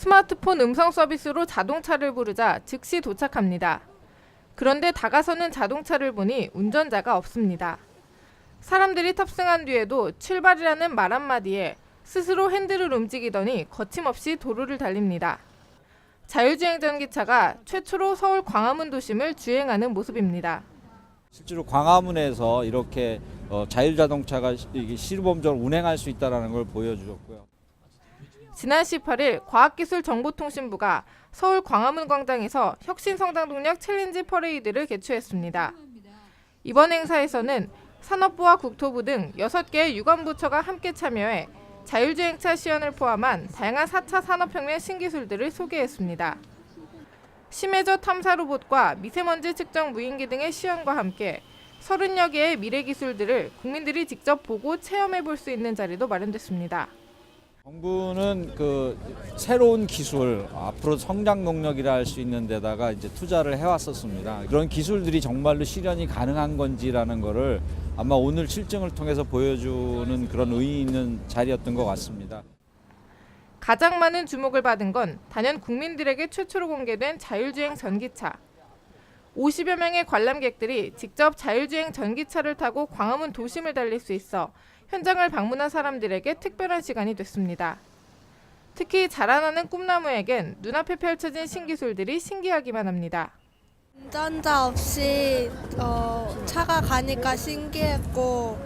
스마트폰 음성 서비스로 자동차를 부르자 즉시 도착합니다. 그런데 다가서는 자동차를 보니 운전자가 없습니다. 사람들이 탑승한 뒤에도 출발이라는 말 한마디에 스스로 핸들을 움직이더니 거침없이 도로를 달립니다. 자율주행 전기차가 최초로 서울 광화문 도심을 주행하는 모습입니다. 실제로 광화문에서 이렇게 어, 자율 자동차가 시- 이게 시범적으로 운행할 수 있다는 걸 보여주셨고요. 지난 18일 과학기술정보통신부가 서울 광화문 광장에서 혁신성장동력 챌린지 퍼레이드를 개최했습니다. 이번 행사에서는 산업부와 국토부 등 6개의 유관부처가 함께 참여해 자율주행차 시연을 포함한 다양한 4차 산업혁명 신기술들을 소개했습니다. 심해저 탐사 로봇과 미세먼지 측정 무인기 등의 시연과 함께 30여 개의 미래 기술들을 국민들이 직접 보고 체험해 볼 수 있는 자리도 마련됐습니다. 정부는 그 새로운 기술 앞으로 성장 동력이라 할 수 있는 데다가 이제 투자를 해왔었습니다. 그런 기술들이 정말로 실현이 가능한 건지라는 거를 아마 오늘 실증을 통해서 보여주는 그런 의의 있는 자리였던 것 같습니다. 가장 많은 주목을 받은 건 단연 국민들에게 최초로 공개된 자율주행 전기차. 50여 명의 관람객들이 직접 자율주행 전기차를 타고 광화문 도심을 달릴 수 있어 현장을 방문한 사람들에게 특별한 시간이 됐습니다. 특히 자라나는 꿈나무에겐 눈앞에 펼쳐진 신기술들이 신기하기만 합니다. 운전자 없이 어, 차가 가니까 신기했고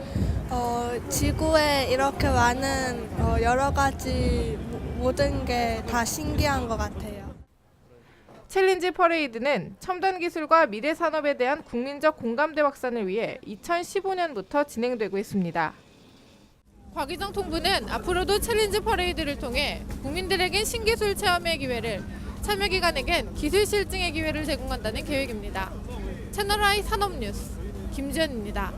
어, 지구에 이렇게 많은 어, 여러 가지 모- 모든 게 다 신기한 것 같아요. 챌린지 퍼레이드는 첨단 기술과 미래 산업에 대한 국민적 공감대 확산을 위해 2015년부터 진행되고 있습니다. 곽희정 통부는 앞으로도 챌린지 퍼레이드를 통해 국민들에겐 신기술 체험의 기회를 참여 기관에겐 기술 실증의 기회를 제공한다는 계획입니다. 채널I 산업뉴스 김지연입니다.